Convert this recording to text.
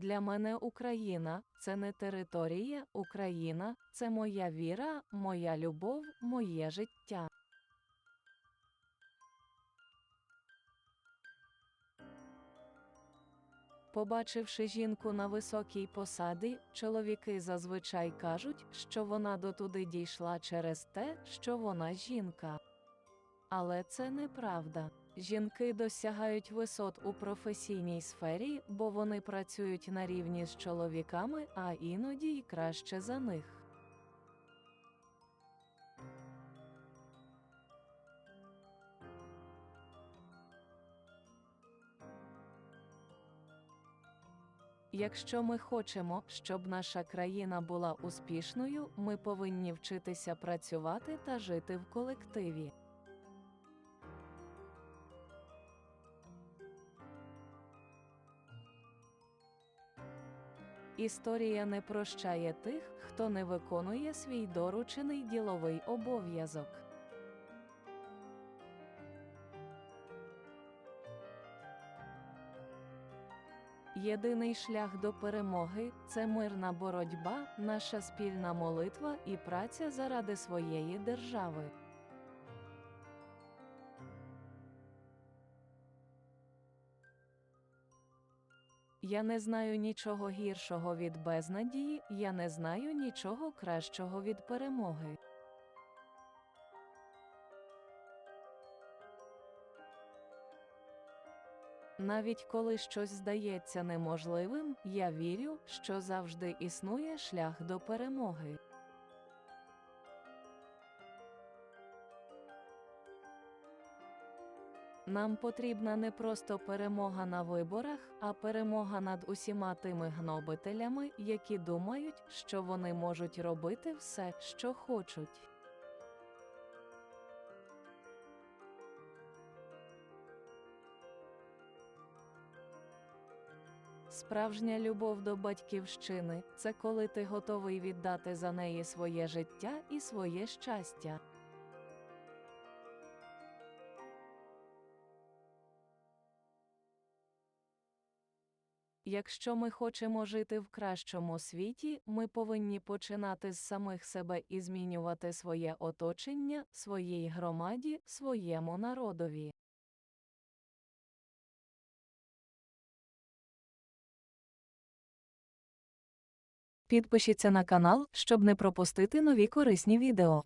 Для мене Україна це не територія, Україна це моя віра, моя любов, моє життя. Побачивши жінку на високій посаді, чоловіки зазвичай кажуть, що вона дотуди дійшла через те, що вона жінка. Але це неправда. Жінки досягають висот у професійній сфері, бо вони працюють на рівні з чоловіками, а іноді й краще за них. Якщо ми хочемо, щоб наша країна була успішною, ми повинні вчитися працювати та жити в колективі. Історія не прощає тих, хто не виконує свій доручений діловий обов'язок. Єдиний шлях до перемоги це мирна боротьба, наша спільна молитва і праця заради своєї держави. Я не знаю нічого гіршого від безнадії, я не знаю нічого кращого від перемоги. Навіть коли щось здається неможливим, я вірю, що завжди існує шлях до перемоги. Нам потрібна не просто перемога на виборах, а перемога над усіма тими гнобителями, які думають, що вони можуть робити все, що хочуть. Справжня любов до батьківщини це коли ти готовий віддати за неї своє життя і своє щастя. Якщо ми хочемо жити в кращому світі, ми повинні починати з самих себе і змінювати своє оточення, своїй громаді, своєму народові. Підпишіться на канал, щоб не пропустити нові корисні відео.